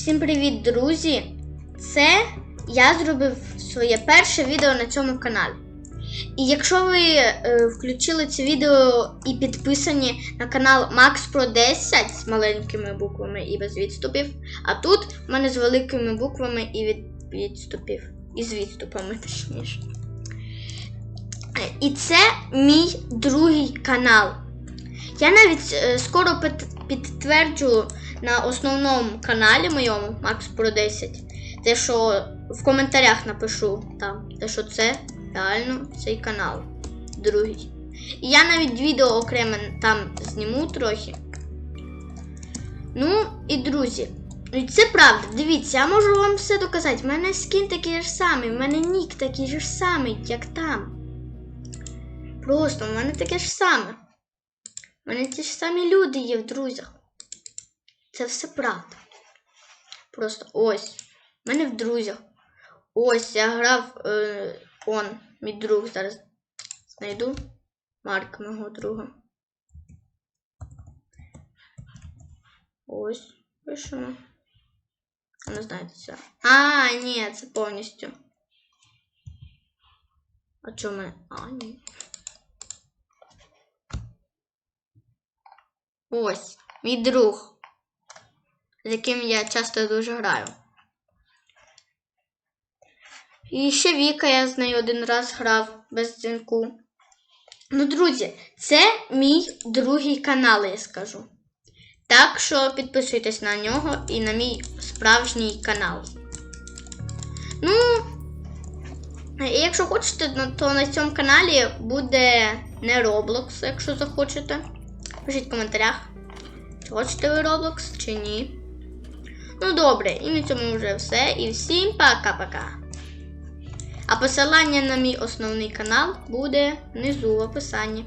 Всім привіт, друзі! Це я зробив своє перше відео на цьому каналі. І якщо ви е, включили це відео і підписані на канал Max Pro 10 з маленькими буквами і без відступів, а тут в мене з великими буквами і від відступів. І з відступами, точніше. І це мій другий канал. Я навіть е, скоро під- підтверджу на основному каналі моєму Max Pro 10, те, що в коментарях напишу там, те, що це реально цей канал. Другий. І я навіть відео окреме там зніму трохи. Ну, і друзі, це правда. Дивіться, я можу вам все доказати. У мене скін такий ж самий, в мене нік такий ж самий, як там. Просто в мене таке ж саме. У мене ті ж самі люди є в друзях. Це все правда. Просто ось. У мене в друзях. Ось я грав е, он, мій друг зараз знайду. Марк мого друга. Ось. Пишемо. Не знаєте це. А, ні, це повністю. А чому? ми? А, ні. Ось, мій друг, з яким я часто дуже граю. І ще Віка я з нею один раз грав без дзвінку. Ну, друзі, це мій другий канал, я скажу. Так що підписуйтесь на нього і на мій справжній канал. Ну, якщо хочете, ну, то на цьому каналі буде не Roblox, якщо захочете. Пишіть в коментарях, чи хочете ви Roblox, чи ні. Ну добре, і на цьому вже все. І всім пока-пока. А посилання на мій основний канал буде внизу в описанні.